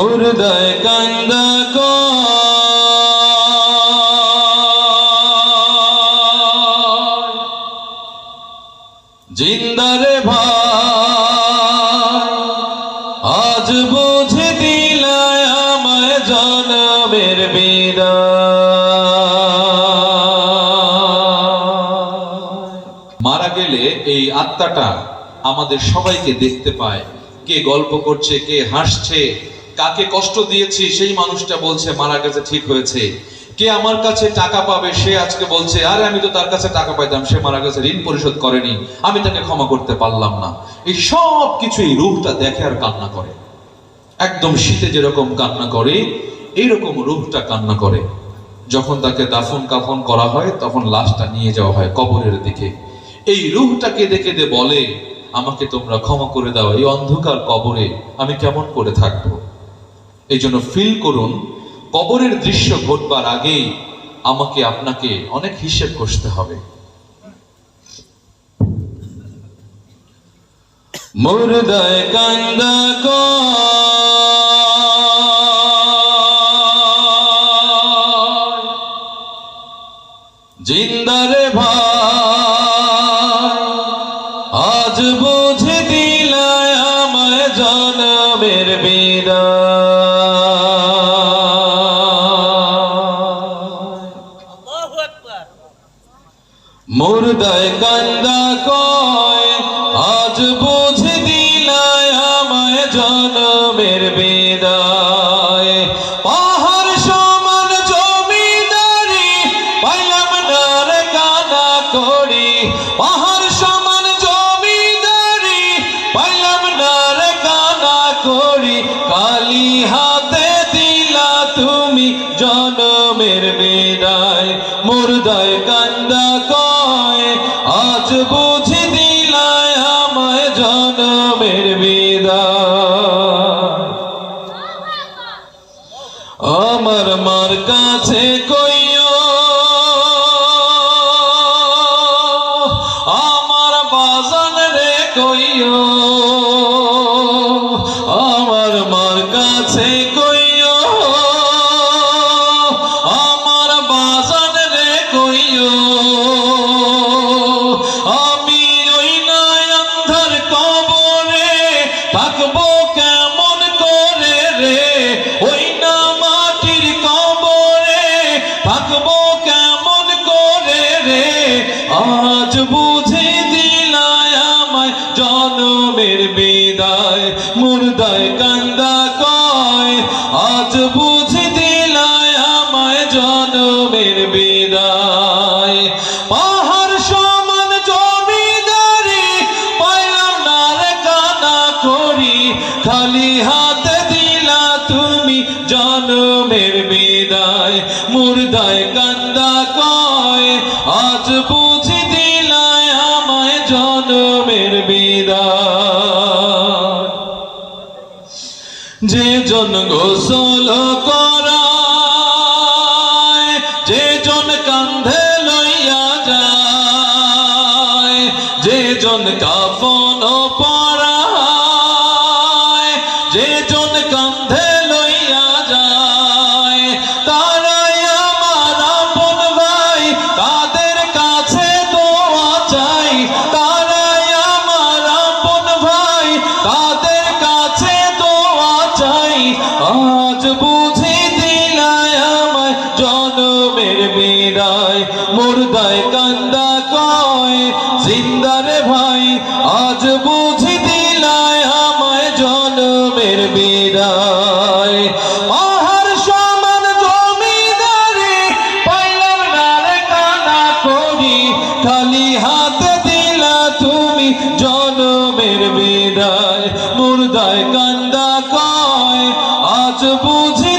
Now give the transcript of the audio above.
হৃদয় কান্দা জিন্দারে ভাই, আজ বুঝে দিলায় আমায় জনমের মারা গেলে এই আত্মাটা আমাদের সবাইকে দেখতে পায়। কে গল্প করছে, কে হাসছে কাকে কষ্ট দিয়েছি, সেই মানুষটা বলছে, মারা গেছে, ঠিক হয়েছে। কে আমার কাছে টাকা পাবে, সে আজকে বলছে, আরে, আমি তো তার কাছে টাকা পাইতাম, সে মারা গেছে, ঋণ পরিশোধ করেনি, আমি তাকে ক্ষমা করতে পারলাম না। এই সব কিছু এই রূপটা দেখে আর কান্না করে। একদম শীতে যেরকম কান্না করে, এইরকম রূপটা কান্না করে। যখন তাকে দাফন কাফন করা হয়, তখন লাশটা নিয়ে যাওয়া হয় কবরের দিকে। এই রূহটা দেখে কেঁদে বলে, আমাকে তোমরা ক্ষমা করে দাও, এই অন্ধকার কবরে আমি কেমন করে থাকব? এই জন্য ফিল করুন, কবরের দৃশ্য ঘটবার আগেই আমাকে আপনাকে অনেক হিসেব কষতে হবে। মুর্দায় কান্দা মুর্দায় কান্দা কয়, আজ বুঝে দিলায় আমায় জনমের বিদায়। পাহাড় সমান জমিদারি, পাইলাম না রে কানা করি। পাহাড় সমান জমিদারি, পাইলাম না রে কানা করি। কালি বুঝি দিলায় আমায় জনমের বিদায়। আমার মার কাছে কইও জনমের বিদায়, মুর্দায় কান্দা কয়, আজ বুঝে দিলায় আমায় জনমের বিদায়। পাহাড় সমান জমিদারি, পাইলাম না রে কানা করি, খালি হাতে যে জন গোসল করায় জিন্দারে ভাই, আজ বুঝে দিলায় আমায় জনমের বিদায়। পাহাড় সমান জমিদারি পাইলাম না রে কানা করি, খালি হাতে দিলা তুমি জনমের বিদায়। মুর্দায় কান্দা কয়, আজ বুঝি